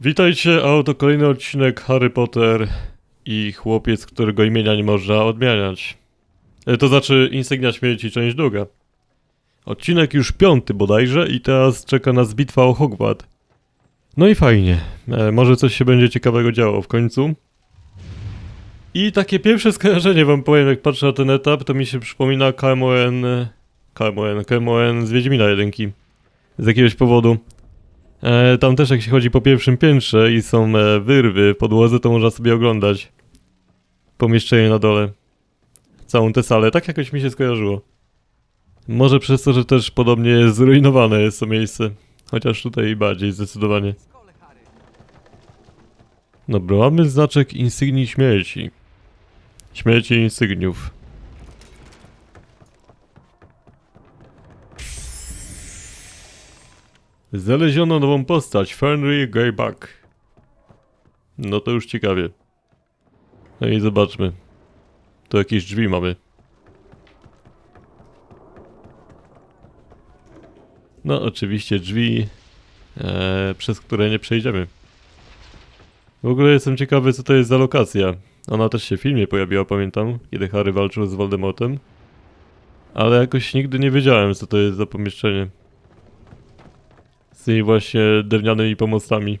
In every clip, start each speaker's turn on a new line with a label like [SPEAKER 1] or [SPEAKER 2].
[SPEAKER 1] Witajcie, a oto kolejny odcinek Harry Potter i chłopiec, którego imienia nie można odmieniać. E, To znaczy Insygnia Śmierci, część druga. Odcinek już piąty bodajże i teraz czeka nas bitwa o Hogwart. No i fajnie, e, może coś się będzie ciekawego działo w końcu. I takie pierwsze skojarzenie wam powiem, jak patrzę na ten etap, to mi się przypomina KMON... KMON, KMON z Wiedźmina jedynki. Z jakiegoś powodu. E, tam też jak się chodzi po pierwszym piętrze i są e, wyrwy w podłodze, to można sobie oglądać pomieszczenie na dole. Całą tę salę, tak jakoś mi się skojarzyło. Może przez to, że też podobnie zrujnowane jest to miejsce. Chociaż tutaj bardziej zdecydowanie. Dobra, mamy znaczek insygnii śmierci. Śmierci insygniów. Znaleziono nową postać, Fenrir Greyback. No to już ciekawie. No i zobaczmy. Tu jakieś drzwi mamy. No oczywiście drzwi, e, przez które nie przejdziemy. W ogóle jestem ciekawy co to jest za lokacja. Ona też się w filmie pojawiła, pamiętam, kiedy Harry walczył z Voldemortem. Ale jakoś nigdy nie wiedziałem co to jest za pomieszczenie z tymi właśnie drewnianymi pomostami.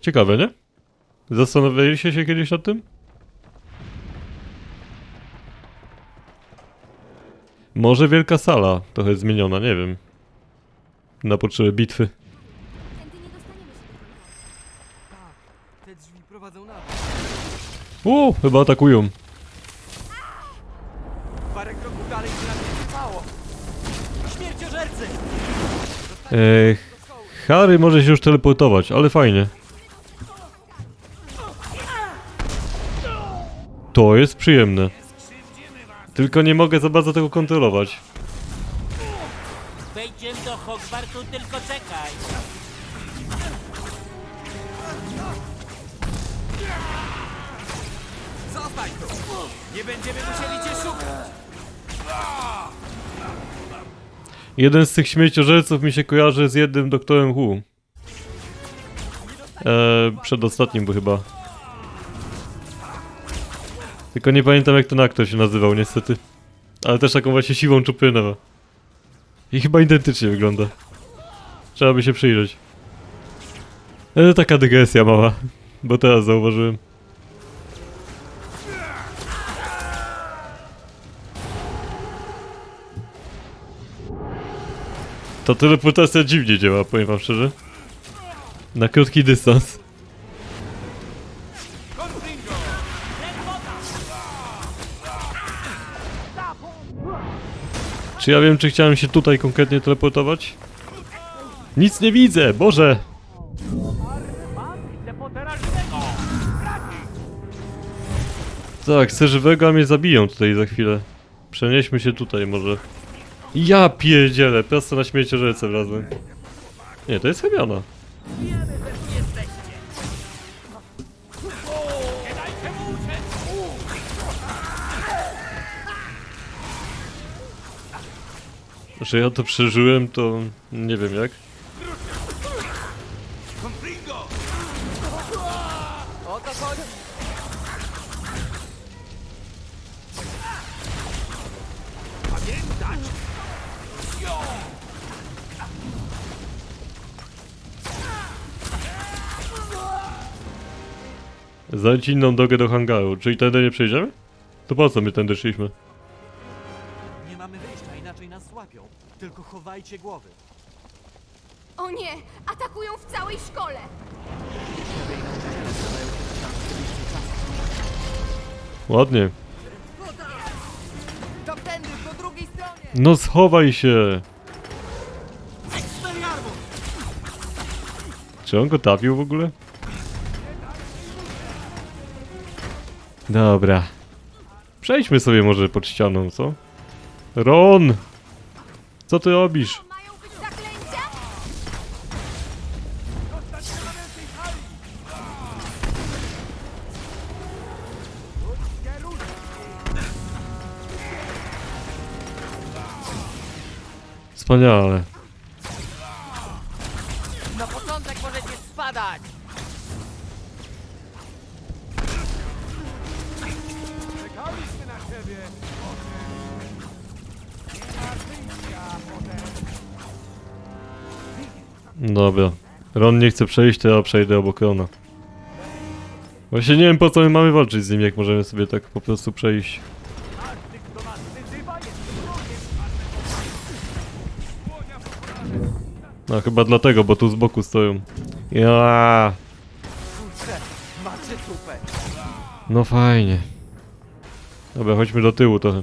[SPEAKER 1] Ciekawe, nie? Zastanawialiście się kiedyś nad tym? Może wielka sala, trochę zmieniona, nie wiem. Na potrzeby bitwy.
[SPEAKER 2] Tędy nie dostaniemy się do korytarza.
[SPEAKER 3] Tak, te drzwi prowadzą na dół.
[SPEAKER 1] Uuu, chyba atakują.
[SPEAKER 3] Parę kroków dalej i nam nie trwało. Śmierciożercy!
[SPEAKER 1] Eee, Harry może się już teleportować, ale fajnie. To jest przyjemne. Tylko nie mogę za bardzo tego kontrolować.
[SPEAKER 4] Wejdziemy do Hogwartu, tylko czekaj.
[SPEAKER 3] Zostań tu! Nie będziemy musieli cię szukać!
[SPEAKER 1] Jeden z tych śmieciożerców mi się kojarzy z jednym doktorem Hu. Eee, przedostatnim był chyba. Tylko nie pamiętam jak ten aktor się nazywał niestety. Ale też taką właśnie siwą czuprynę ma. I chyba identycznie wygląda. Trzeba by się przyjrzeć. Ale taka dygresja mała. Bo teraz zauważyłem. Ta teleportacja dziwnie działa, powiem wam szczerze. Na krótki dystans. Czy ja wiem, czy chciałem się tutaj konkretnie teleportować? Nic nie widzę, Boże! Tak, chcę żywego, a mnie zabiją tutaj za chwilę. Przenieśmy się tutaj może. Ja pierdzielę, prosto na śmieciożerce wlazłem. Nie, to jest Hemiana. Że ja to przeżyłem, to nie wiem jak. Znajdź inną drogę do hangaru, czyli tędy nie przejdziemy? To po co my tędy szliśmy?
[SPEAKER 3] Nie mamy wyjścia, inaczej nas złapią. Tylko chowajcie głowy.
[SPEAKER 2] O nie! Atakują w całej szkole!
[SPEAKER 1] Ładnie.
[SPEAKER 3] To tędy, po drugiej stronie!
[SPEAKER 1] No schowaj się! Czy on go trafił w ogóle? Dobra. Przejdźmy sobie może pod ścianą, co? Ron! Co ty robisz? Wspaniale. Dobra. Ron nie chce przejść, to ja przejdę obok Rona. Właśnie nie wiem po co my mamy walczyć z nim, jak możemy sobie tak po prostu przejść. No chyba dlatego, bo tu z boku stoją. Ja. No fajnie. Dobra, chodźmy do tyłu trochę.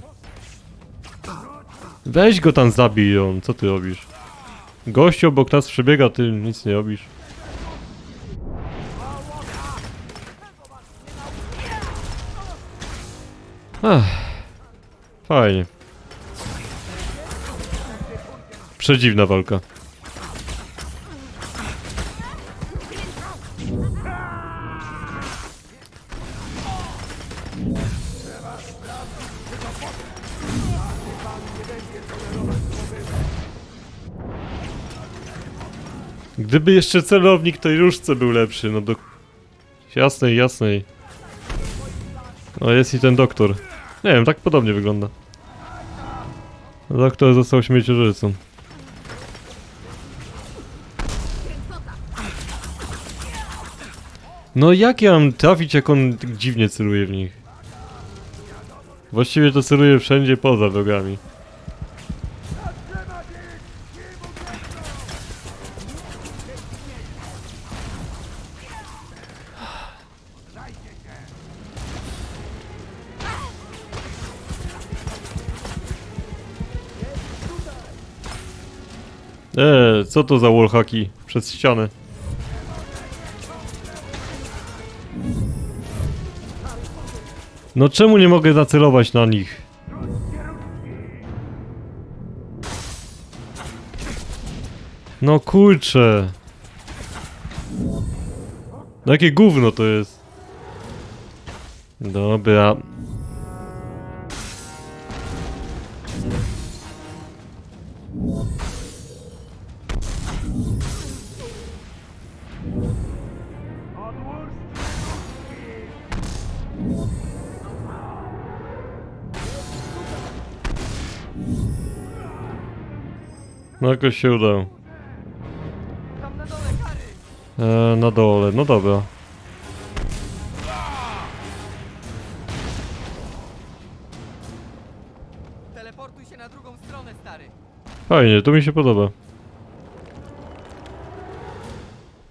[SPEAKER 1] Weź go tam zabij on, co ty robisz? Gościu obok nas przebiega, ty nic nie robisz. Ach, fajnie. Przedziwna walka. Gdyby jeszcze celownik tej różce był lepszy, no do... Jasnej, jasnej. O, jest i ten doktor. Nie wiem, tak podobnie wygląda. Doktor został śmieciożercą. No jak ja mam trafić, jak on dziwnie celuje w nich? Właściwie to celuje wszędzie poza wrogami. Eee, co to za wallhacki? Przez ścianę. No czemu nie mogę nacelować na nich? No kurczę. No Jakie gówno to jest? Dobra. Jakoś się udało.
[SPEAKER 3] Tam na dole kary.
[SPEAKER 1] E, na dole, no dobra.
[SPEAKER 3] Teleportuj się na drugą stronę, stary.
[SPEAKER 1] Fajnie, to mi się podoba.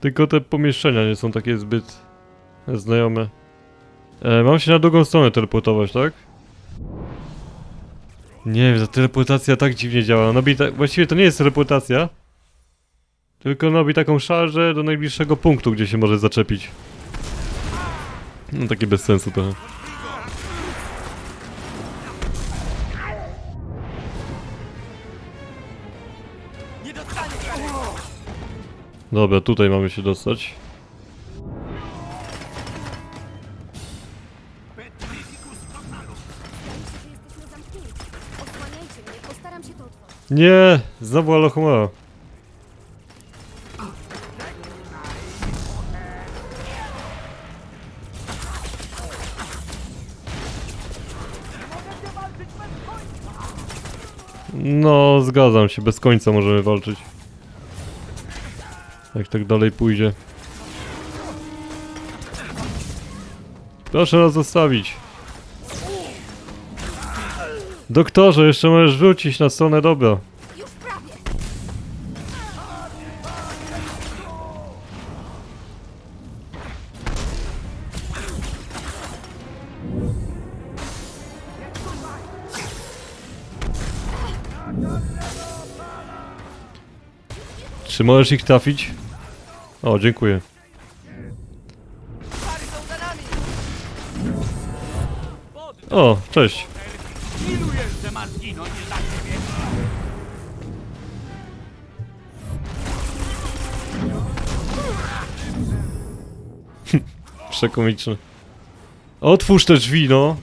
[SPEAKER 1] Tylko te pomieszczenia nie są takie zbyt znajome. E, mam się na drugą stronę teleportować, tak? Nie wiem, ta teleportacja tak dziwnie działa. Nobi ta... Właściwie to nie jest teleportacja. Tylko nobi taką szarżę do najbliższego punktu, gdzie się może zaczepić. No takie bez sensu trochę. Dobra, tutaj mamy się dostać. Nie! Znowu Alohomora. No, zgadzam się, bez końca możemy walczyć. Jak tak dalej pójdzie. Proszę nas zostawić. Doktorze, jeszcze możesz wrócić na stronę dobra.
[SPEAKER 2] Już!
[SPEAKER 1] Czy możesz ich trafić? O, dziękuję. O, cześć. Przekomiczne. Otwórz te drzwi, no.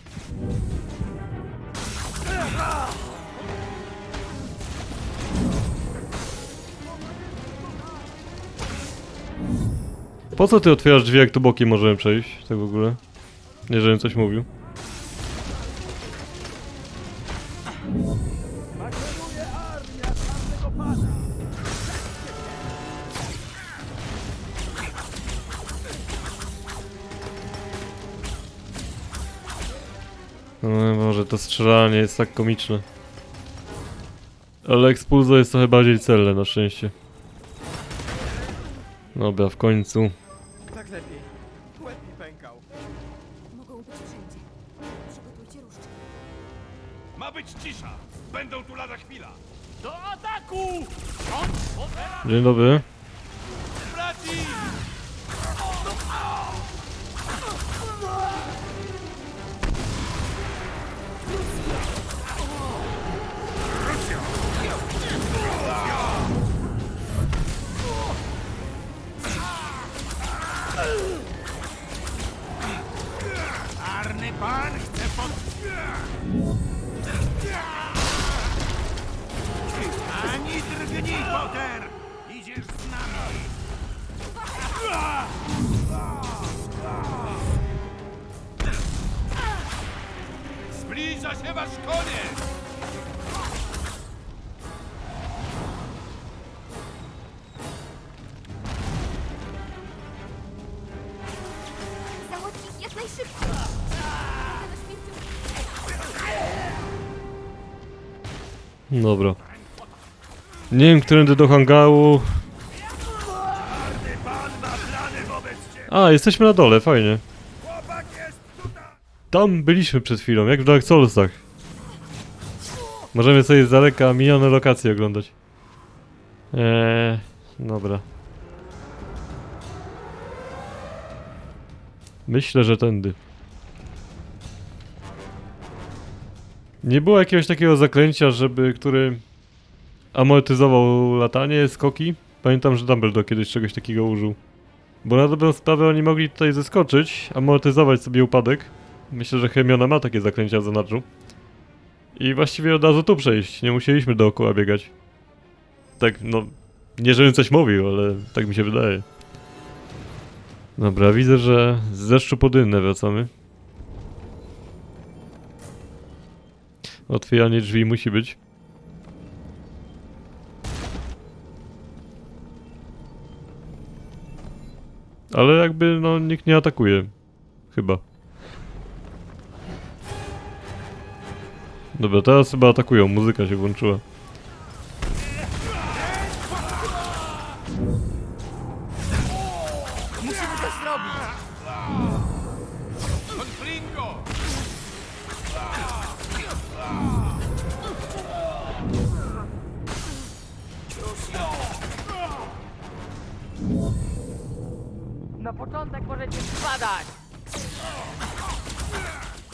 [SPEAKER 1] Po co ty otwierasz drzwi, jak tu bokiem możemy przejść? Tak w ogóle? Nie, żebym coś mówił. To strzelanie jest tak komiczne. Ale Expulso jest trochę bardziej celne na szczęście. Dobra, w końcu.
[SPEAKER 5] Tak lepiej. Łeb mi pękał.
[SPEAKER 2] Mogą być wszędzie. Przygotujcie różdżki.
[SPEAKER 4] Ma być cisza! Będą tu lada chwila! Do ataku!
[SPEAKER 1] Dzień dobry.
[SPEAKER 4] braci!
[SPEAKER 1] Dobra. Nie wiem, którędy do hangaru. A, jesteśmy na dole, fajnie. Tam byliśmy przed chwilą, jak w Dark Soulsach. Możemy sobie z daleka minione lokacje oglądać. Eee, dobra. Myślę, że tędy. Nie było jakiegoś takiego zaklęcia, żeby który amortyzował latanie, skoki. Pamiętam, że Dumbledore kiedyś czegoś takiego użył. Bo na dobrą sprawę oni mogli tutaj zeskoczyć, amortyzować sobie upadek. Myślę, że Hermiona ma takie zaklęcia w zanadrzu. I właściwie od razu tu przejść, nie musieliśmy dookoła biegać. Tak, no, nie żebym coś mówił, ale tak mi się wydaje. Dobra, widzę, że z deszczu pod wracamy. Otwieranie drzwi musi być. Ale jakby, no, nikt nie atakuje. Chyba. Dobra, teraz chyba atakują, muzyka się włączyła.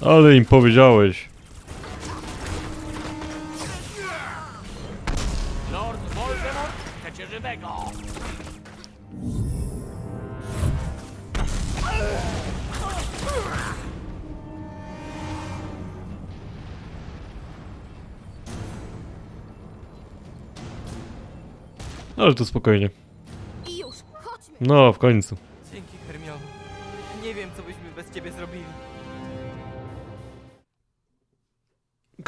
[SPEAKER 1] Ale im powiedziałeś.
[SPEAKER 4] Lord Voldemort chce cię żywego!
[SPEAKER 1] Ale to spokojnie.
[SPEAKER 2] I już, chodźmy!
[SPEAKER 1] No, w końcu.
[SPEAKER 5] Dzięki, Hermiono. Nie wiem, co byśmy bez ciebie zrobili.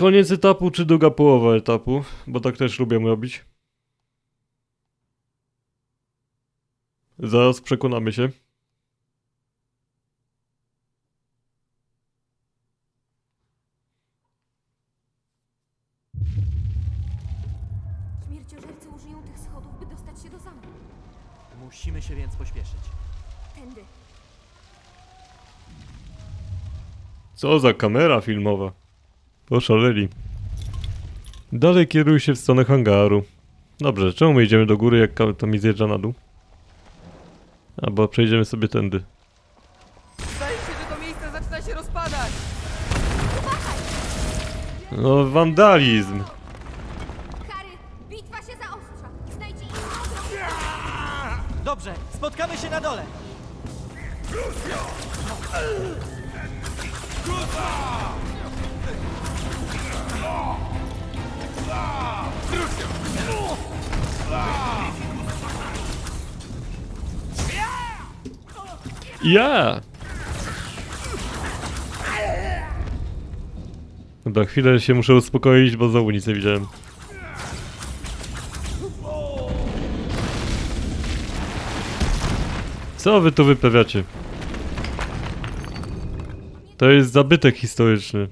[SPEAKER 1] Koniec etapu czy druga połowa etapu? Bo tak też lubię robić. Zaraz przekonamy się.
[SPEAKER 2] Śmierciożercy użyją tych schodów, by dostać się do zamku.
[SPEAKER 3] Musimy się więc pośpieszyć.
[SPEAKER 2] Tędy.
[SPEAKER 1] Co za kamera filmowa. Poszaleli. Dalej kieruj się w stronę hangaru. Dobrze, czemu my idziemy do góry, jak to mi zjeżdża na dół? Albo przejdziemy sobie tędy.
[SPEAKER 5] Zdaje się, że to miejsce zaczyna się rozpadać.
[SPEAKER 1] No, wandalizm.
[SPEAKER 2] Harry, bitwa się zaostrza. Znajdź inną drogę.
[SPEAKER 3] Dobrze, spotkamy się na dole!
[SPEAKER 1] Ja! Dobra, chwilę się muszę uspokoić, bo znowu nic widziałem. Co wy tu wyprawiacie? To jest zabytek historyczny.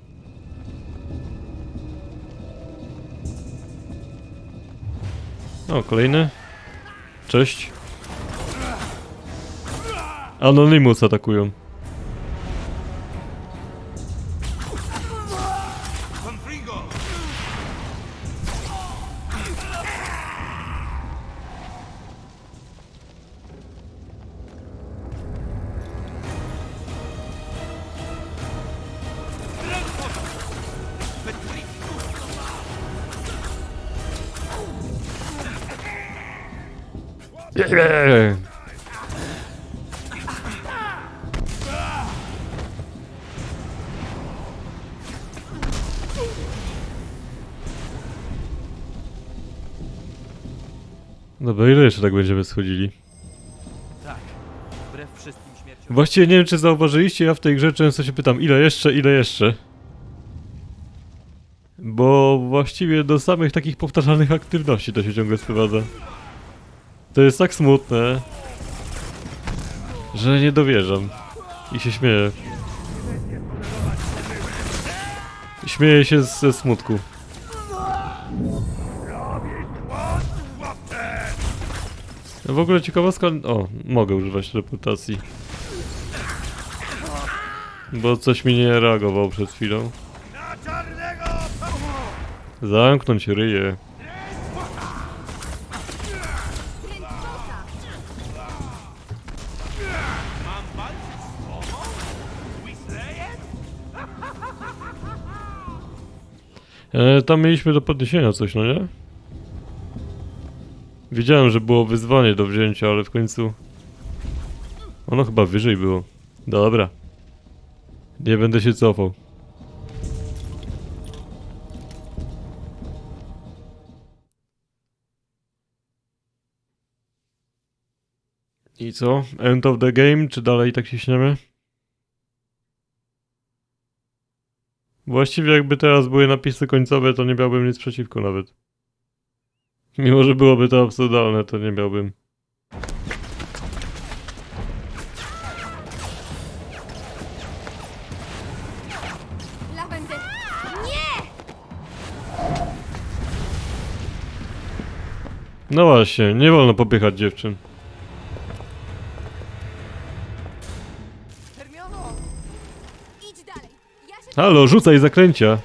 [SPEAKER 1] O, kolejny. Cześć. Anonymous atakują. Dobra, ile jeszcze tak będziemy schodzili?
[SPEAKER 3] Tak. Wbrew wszystkim śmierciom.
[SPEAKER 1] Właściwie nie wiem, czy zauważyliście, ja w tej grze często się pytam, ile jeszcze, ile jeszcze? Bo właściwie do samych takich powtarzalnych aktywności to się ciągle sprowadza. To jest tak smutne, że nie dowierzam. I się śmieję. Śmieję się ze smutku. W ogóle ciekawostka... O, mogę używać reputacji. Bo coś mi nie reagował przed chwilą. Zamknąć ryje. E, tam mieliśmy do podniesienia coś, no nie? Wiedziałem, że było wyzwanie do wzięcia, ale w końcu... Ono chyba wyżej było. Dobra. Nie będę się cofał. I co? End of the game, czy dalej tak się śniemy? Właściwie jakby teraz były napisy końcowe, to nie miałbym nic przeciwko nawet. Mimo, że byłoby to absurdalne, to nie miałbym.
[SPEAKER 2] Lawendy! Nie!
[SPEAKER 1] No właśnie, nie wolno popychać dziewczyn.
[SPEAKER 5] Hermiono!
[SPEAKER 2] Idź dalej! Ja się
[SPEAKER 1] Halo, rzucaj zakręcia.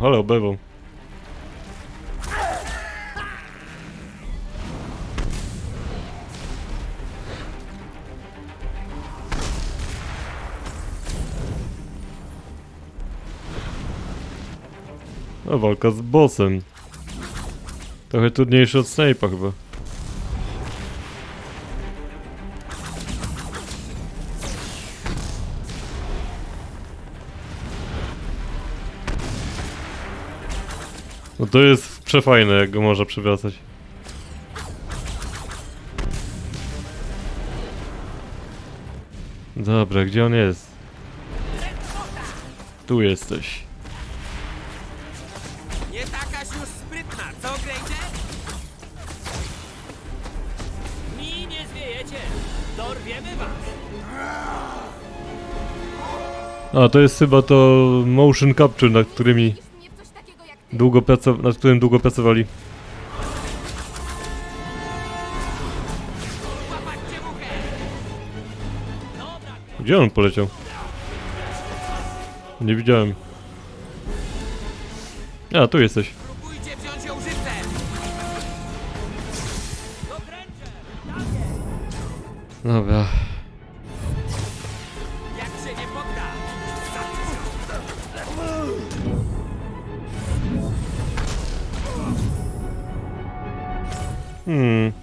[SPEAKER 1] Uuu, halo, bewą. A walka z bossem. Trochę trudniejsze od Snape'a chyba. No to jest przefajne, jak go można przewracać. Dobra, gdzie on jest? Tu jesteś.
[SPEAKER 5] Nie takaś już sprytna, co Granger?
[SPEAKER 6] Mi nie zwiejecie! Dorwiemy was!
[SPEAKER 1] A, to jest chyba to motion capture, nad którymi długo nad którym długo pracowali. Gdzie on poleciał? Nie widziałem. A, tu jesteś.
[SPEAKER 6] Granger!
[SPEAKER 1] Dobra. Hmm.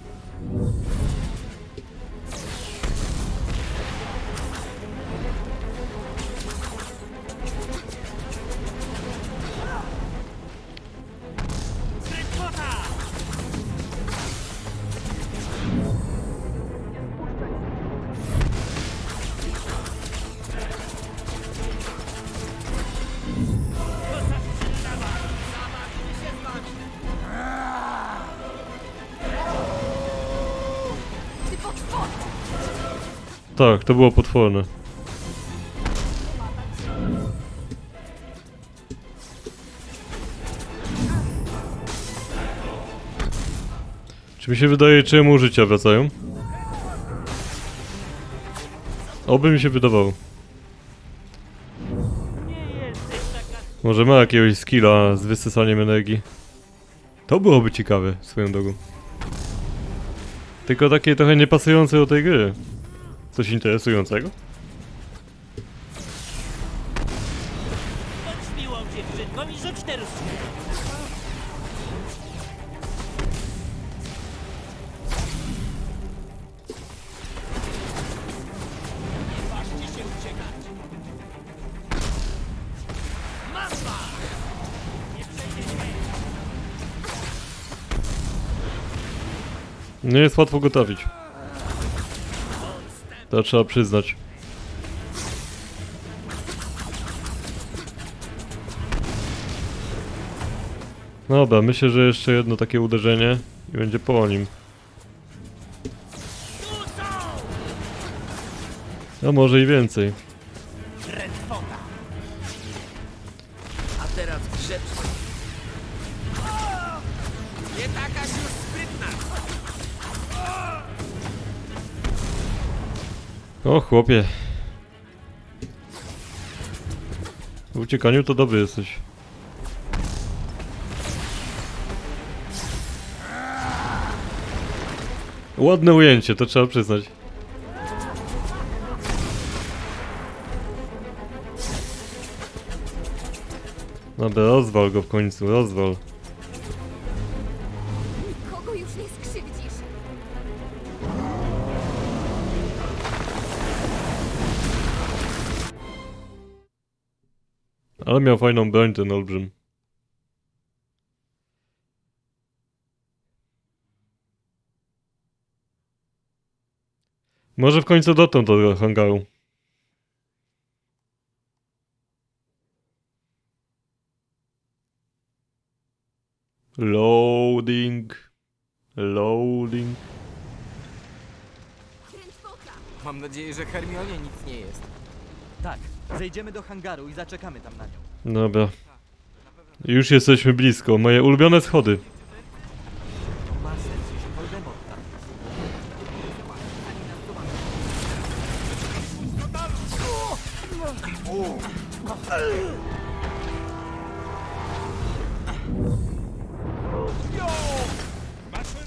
[SPEAKER 1] Tak, to było potworne. Czy mi się wydaje, czemu życia wracają? Oby mi się wydawało. Może ma jakiegoś skilla z wysysaniem energii. To byłoby ciekawe, swoją drogą. Tylko takie trochę niepasujące do tej gry. Coś interesującego?
[SPEAKER 6] Bądź miłą dziewczynką i rzuć te różdżki. Nie ważcie się uciekać. Mamba! Nie przejdzie dźwięk.
[SPEAKER 1] Nie jest łatwo go trafić. To trzeba przyznać. Dobra, myślę, że jeszcze jedno takie uderzenie i będzie po nim. A może i więcej. O chłopie. W uciekaniu to dobry jesteś. Ładne ujęcie, to trzeba przyznać. Dobra, rozwal go w końcu, rozwal. Ale miał fajną broń ten olbrzym. Może w końcu dotąd do hangaru. Loading. Loading.
[SPEAKER 5] Mam nadzieję, że Hermionie nic nie jest.
[SPEAKER 3] Tak, zejdziemy do hangaru i zaczekamy tam na nią.
[SPEAKER 1] Dobra. Już jesteśmy blisko. Moje ulubione schody.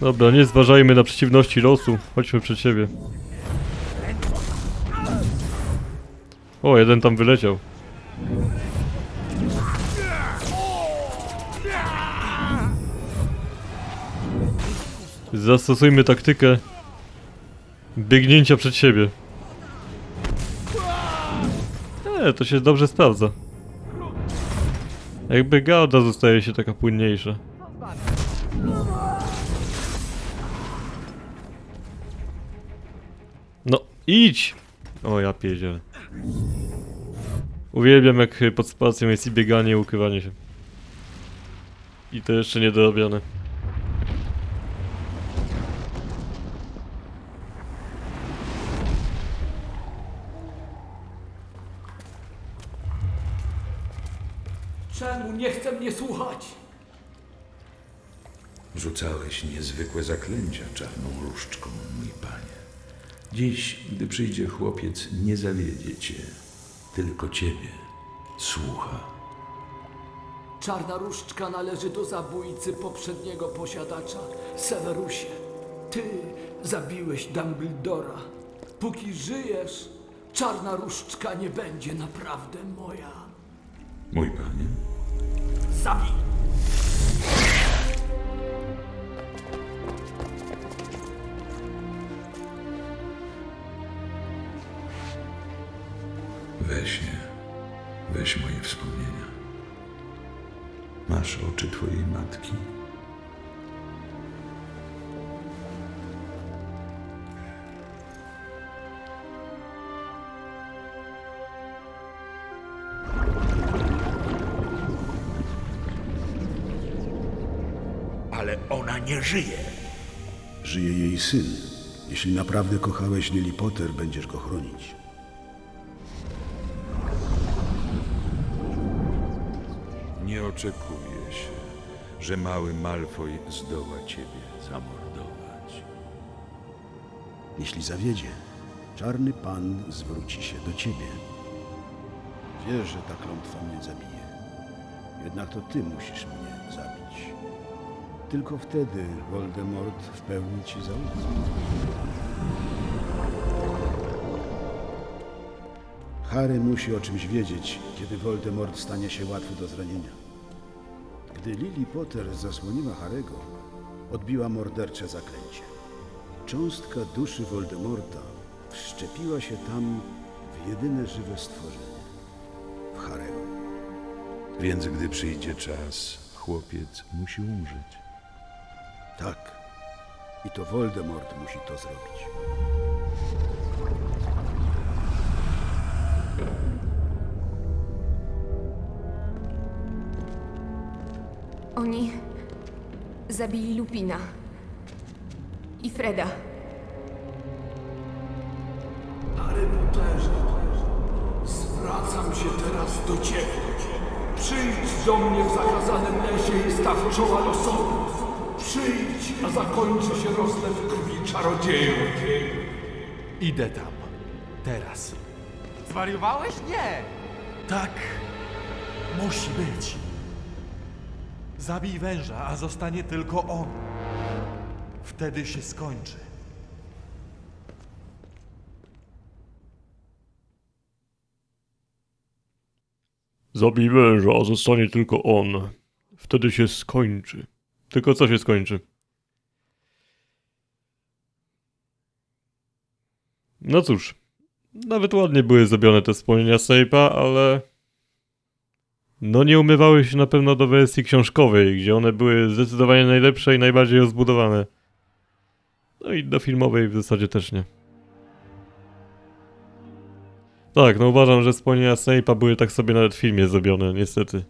[SPEAKER 1] Dobra, nie zważajmy na przeciwności losu. Chodźmy przed siebie. O, jeden tam wyleciał. Zastosujmy taktykę biegnięcia przed siebie. E, to się dobrze sprawdza. Jakby gałda zostaje się taka płynniejsza. No, idź! O, ja pierdzielę. Uwielbiam jak pod spacją jest i bieganie i ukrywanie się. I to jeszcze niedorobione.
[SPEAKER 7] Rzucałeś niezwykłe zaklęcia czarną różdżką, mój panie. Dziś, gdy przyjdzie chłopiec, nie zawiedzie cię, tylko ciebie słucha.
[SPEAKER 8] Czarna różdżka należy do zabójcy poprzedniego posiadacza, Severusie. Ty zabiłeś Dumbledora. Póki żyjesz, czarna różdżka nie będzie naprawdę moja.
[SPEAKER 7] Mój panie,
[SPEAKER 8] Zabij!
[SPEAKER 7] Weź je. Weź moje wspomnienia. Masz oczy twojej matki.
[SPEAKER 6] Nie żyje.
[SPEAKER 9] Żyje jej syn. Jeśli naprawdę kochałeś Lily Potter, będziesz go chronić.
[SPEAKER 7] Nie oczekuje się, że mały Malfoy zdoła ciebie zamordować.
[SPEAKER 9] Jeśli zawiedzie, czarny pan zwróci się do ciebie. Wiesz, że ta klątwa mnie zabije. Jednak to ty musisz mnie zabić. Tylko wtedy Voldemort w pełni ci zaufa. Harry musi o czymś wiedzieć, kiedy Voldemort stanie się łatwy do zranienia. Gdy Lily Potter zasłoniła Harego, odbiła mordercze zaklęcie. Cząstka duszy Voldemorta wszczepiła się tam w jedyne żywe stworzenie w Harego.
[SPEAKER 7] Więc gdy przyjdzie czas, chłopiec musi umrzeć.
[SPEAKER 9] Tak. I to Voldemort musi to zrobić.
[SPEAKER 2] Oni zabili Lupina i Freda.
[SPEAKER 8] Harry Potterze, zwracam się teraz do ciebie. Przyjdź do mnie w zakazanym lesie i staw czoła losowi. Przyjdź, a zakończy się rozlew krwi czarodziejów.
[SPEAKER 3] Idę tam. Teraz.
[SPEAKER 5] Zwariowałeś? Nie!
[SPEAKER 3] Tak. Musi być. Zabij węża, a zostanie tylko on. Wtedy się skończy.
[SPEAKER 1] Zabij węża, a zostanie tylko on. Wtedy się skończy. Tylko co się skończy? No cóż, nawet ładnie były zrobione te wspomnienia Snape'a, ale... No nie umywały się na pewno do wersji książkowej, gdzie one były zdecydowanie najlepsze i najbardziej rozbudowane. No i do filmowej w zasadzie też nie. Tak, no uważam, że wspomnienia Snape'a były tak sobie nawet w filmie zrobione, niestety.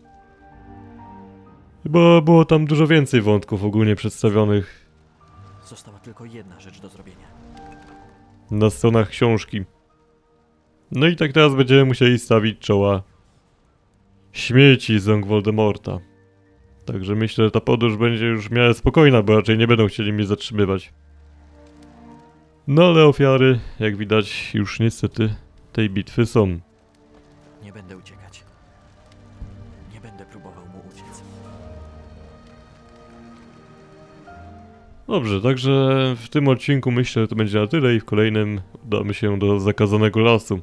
[SPEAKER 1] Bo było tam dużo więcej wątków ogólnie przedstawionych
[SPEAKER 3] Została tylko jedna rzecz do zrobienia.
[SPEAKER 1] na stronach książki. No i tak teraz będziemy musieli stawić czoła śmieci z rąk Voldemorta. Także myślę, że ta podróż będzie już w miarę spokojna, bo raczej nie będą chcieli mnie zatrzymywać. No ale ofiary, jak widać, już niestety tej bitwy są.
[SPEAKER 3] Nie będę uciekać.
[SPEAKER 1] Dobrze, także w tym odcinku myślę, że to będzie na tyle i w kolejnym udamy się do zakazanego lasu.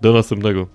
[SPEAKER 1] Do następnego.